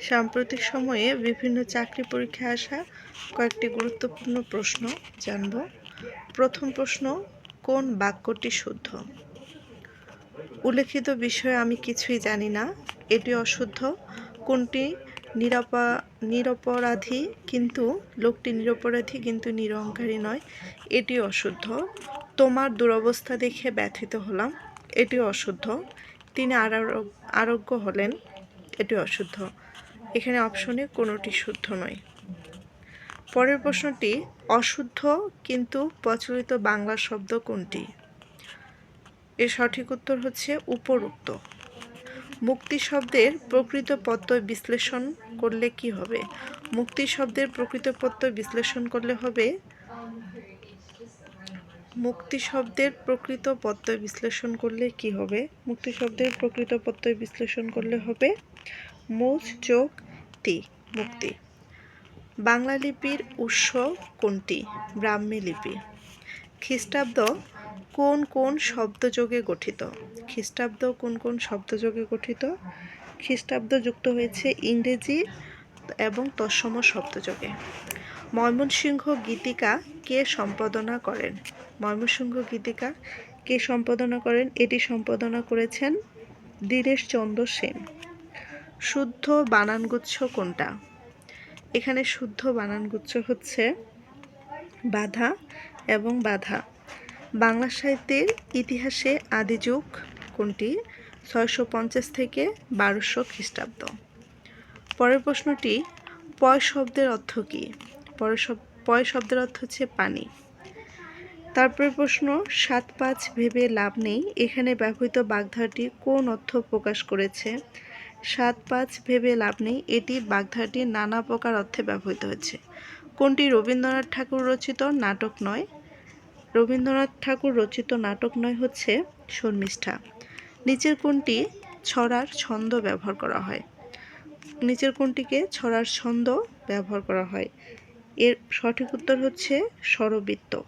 সাম্প্রতিক সময়ে বিভিন্ন চাকরি পরীক্ষায় আসা কয়েকটি গুরুত্বপূর্ণ প্রশ্ন জানব। প্রথম প্রশ্ন, কোন বাক্যটি শুদ্ধ? উল্লেখিত বিষয়ে আমি কিছুই জানি না, এটি অশুদ্ধ। কোনটি নিরাপা, নিরপরাধী কিন্তু, লোকটি নিরপরাধী কিন্তু নিরহংকারী নয়, এটি অশুদ্ধ। তোমার দুরবস্থা দেখে ব্যথিত হলাম, এটি অশুদ্ধ। তিনি আরো- আরোগ্য হলেন, এটি অশুদ্ধ। এখানে অপশনে কোনোটি শুদ্ধ নয়। পরের প্রশ্নটি, অশুদ্ধ কিন্তু প্রচলিত বাংলা শব্দ কোনটি? এর সঠিক উত্তর হচ্ছে উপরোক্ত। মুক্তি শব্দের প্রকৃত প্রত্যয় বিশ্লেষণ করলে কি হবে? মুক্তি শব্দের প্রকৃত প্রত্যয় বিশ্লেষণ করলে হবে? মুক্তি শব্দের প্রকৃত প্রত্যয় বিশ্লেষণ করলে কি হবে? মুক্তি শব্দের প্রকৃত প্রত্যয় বিশ্লেষণ করলে হবে? মুজ যোগ তি মুক্তি। বাংলা লিপির উৎস কোনটি? ব্রাহ্মী লিপি। খ্রিস্টাব্দ কোন কোন শব্দযোগে গঠিত? খ্রিস্টাব্দ কোন কোন শব্দযোগে গঠিত? খ্রিস্টাব্দ যুক্ত হয়েছে ইংরেজি এবং তৎসম শব্দযোগে। ময়মনসিংহ গীতিকা কে সম্পাদনা করেন? ময়মনসিংহ গীতিকা কে সম্পাদনা করেন? এটি সম্পাদনা করেছেন দীনেশ চন্দ্র সেন। শুদ্ধ বানানগুচ্ছ কোনটা? এখানে শুদ্ধ বানানগুচ্ছ হচ্ছে বাধা এবং বাধা। বাংলা সাহিত্যের ইতিহাসে আদিযুগ কোনটি? ছয়শো পঞ্চাশ থেকে বারোশো খ্রিস্টাব্দ। পরের প্রশ্নটি, পয় শব্দের অর্থ কী? শব পয় শব্দের অর্থ হচ্ছে পানি। তারপরে প্রশ্ন, সাত পাঁচ ভেবে লাভ নেই। এখানে ব্যবহৃত বাগধারাটি কোন অর্থ প্রকাশ করেছে? সাত পাঁচ ভেবে লাভ নেই। এটি বাগধারাটি নানা প্রকার অর্থে ব্যবহৃত হয়েছে। কোনটি রবীন্দ্রনাথ ঠাকুর রচিত নাটক নয়? রবীন্দ্রনাথ ঠাকুর রচিত নাটক নয় হচ্ছে শর্মিষ্ঠা। নিচের কোনটি ছড়ার ছন্দ ব্যবহার করা হয়? নিচের কোনটিকে ছড়ার ছন্দ ব্যবহার করা হয়? এর সঠিক উত্তর হচ্ছে স্বরবৃত্ত।